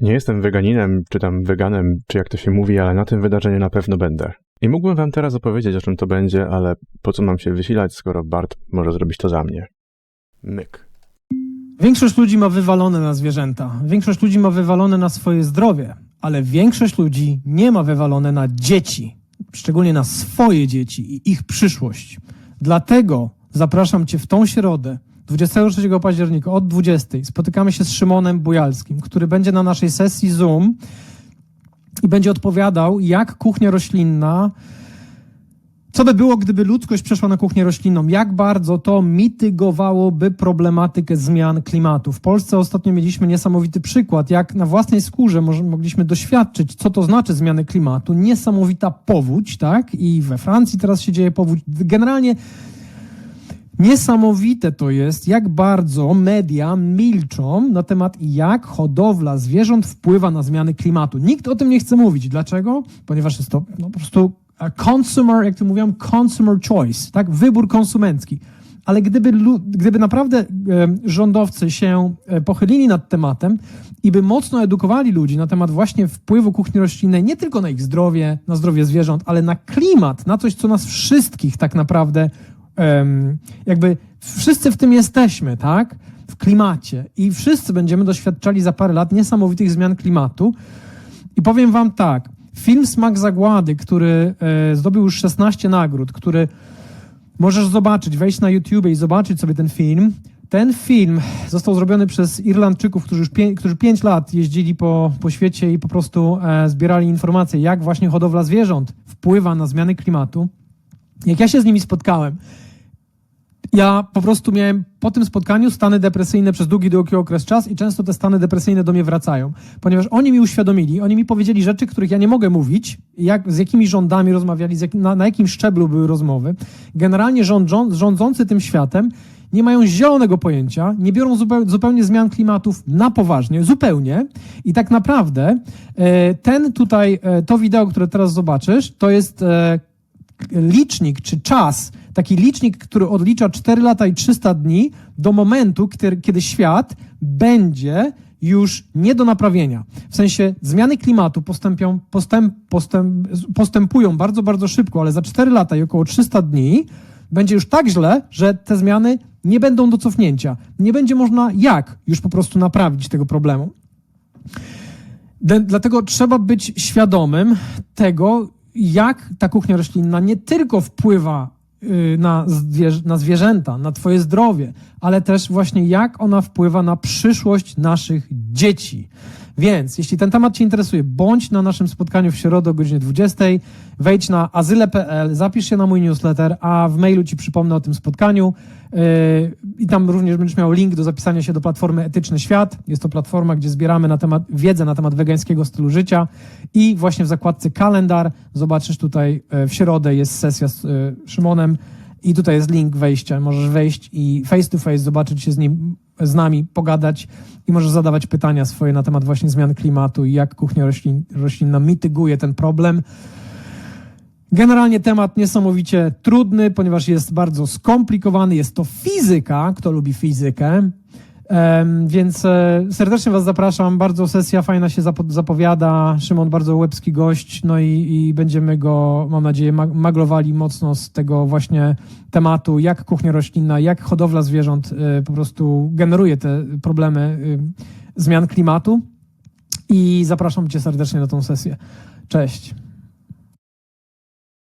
Nie jestem weganinem, czy tam weganem, czy jak to się mówi, ale na tym wydarzeniu na pewno będę. I mógłbym wam teraz opowiedzieć, o czym to będzie, ale po co mam się wysilać, skoro Bart może zrobić to za mnie. Myk. Większość ludzi ma wywalone na zwierzęta. Większość ludzi ma wywalone na swoje zdrowie, ale większość ludzi nie ma wywalone na dzieci, szczególnie na swoje dzieci i ich przyszłość. Dlatego zapraszam Cię w tą środę, 23 października od 20. Spotykamy się z Szymonem Bujalskim, który będzie na naszej sesji Zoom i będzie odpowiadał, jak kuchnia roślinna co by było, gdyby ludzkość przeszła na kuchnię roślinną? Jak bardzo to mitygowałoby problematykę zmian klimatu? W Polsce ostatnio mieliśmy niesamowity przykład, jak na własnej skórze mogliśmy doświadczyć, co to znaczy zmiany klimatu. Niesamowita powódź, tak? I we Francji teraz się dzieje powódź. Generalnie Niesamowite to jest, jak bardzo media milczą na temat, jak hodowla zwierząt wpływa na zmiany klimatu. Nikt o tym nie chce mówić. Dlaczego? Ponieważ jest to no, po prostu consumer, jak to mówią, consumer choice, tak? Wybór konsumencki. Ale gdyby, gdyby naprawdę rządowcy się e, pochylili nad tematem i by mocno edukowali ludzi na temat właśnie wpływu kuchni roślinnej, nie tylko na ich zdrowie, na zdrowie zwierząt, ale na klimat, na coś, co nas wszystkich tak naprawdę jakby wszyscy w tym jesteśmy, tak? W klimacie i wszyscy będziemy doświadczali za parę lat niesamowitych zmian klimatu. I powiem wam tak, film Smak Zagłady, który e, zdobył już 16 nagród, który możesz zobaczyć, wejść na YouTube i zobaczyć sobie ten film. Ten film został zrobiony przez Irlandczyków, którzy już pię- którzy 5 lat jeździli po, po świecie i po prostu e, zbierali informacje, jak właśnie hodowla zwierząt wpływa na zmiany klimatu. Jak ja się z nimi spotkałem, ja po prostu miałem po tym spotkaniu stany depresyjne przez długi, długi okres czas i często te stany depresyjne do mnie wracają, ponieważ oni mi uświadomili, oni mi powiedzieli rzeczy, których ja nie mogę mówić, jak, z jakimi rządami rozmawiali, jak, na, na, jakim szczeblu były rozmowy. Generalnie rządzą, rządzący tym światem nie mają zielonego pojęcia, nie biorą zupełnie, zupełnie zmian klimatów na poważnie, zupełnie. I tak naprawdę e, ten tutaj, e, to wideo, które teraz zobaczysz, to jest e, licznik czy czas, taki licznik, który odlicza 4 lata i 300 dni do momentu, kiedy, kiedy świat będzie już nie do naprawienia. W sensie zmiany klimatu postęp, postęp, postępują bardzo, bardzo szybko, ale za 4 lata i około 300 dni będzie już tak źle, że te zmiany nie będą do cofnięcia. Nie będzie można jak już po prostu naprawić tego problemu. Dlatego trzeba być świadomym tego, jak ta kuchnia roślinna nie tylko wpływa na, zwierzę, na zwierzęta, na Twoje zdrowie, ale też właśnie jak ona wpływa na przyszłość naszych dzieci. Więc jeśli ten temat Cię interesuje, bądź na naszym spotkaniu w środę o godzinie 20, wejdź na azyle.pl, zapisz się na mój newsletter, a w mailu Ci przypomnę o tym spotkaniu. Yy, I tam również będziesz miał link do zapisania się do platformy Etyczny Świat. Jest to platforma, gdzie zbieramy na temat, wiedzę na temat wegańskiego stylu życia. I właśnie w zakładce kalendar zobaczysz tutaj yy, w środę jest sesja z yy, Szymonem i tutaj jest link wejścia. Możesz wejść i face to face zobaczyć się z nim, z nami, pogadać i możesz zadawać pytania swoje na temat właśnie zmian klimatu i jak kuchnia roślin, roślinna mityguje ten problem. Generalnie temat niesamowicie trudny, ponieważ jest bardzo skomplikowany. Jest to fizyka, kto lubi fizykę. Więc e, serdecznie Was zapraszam. Bardzo sesja fajna się zapowiada. Szymon bardzo łebski gość, no i, i będziemy go, mam nadzieję, maglowali mocno z tego właśnie tematu, jak kuchnia roślinna, jak hodowla zwierząt e, po prostu generuje te problemy e, zmian klimatu. I zapraszam Cię serdecznie na tą sesję. Cześć.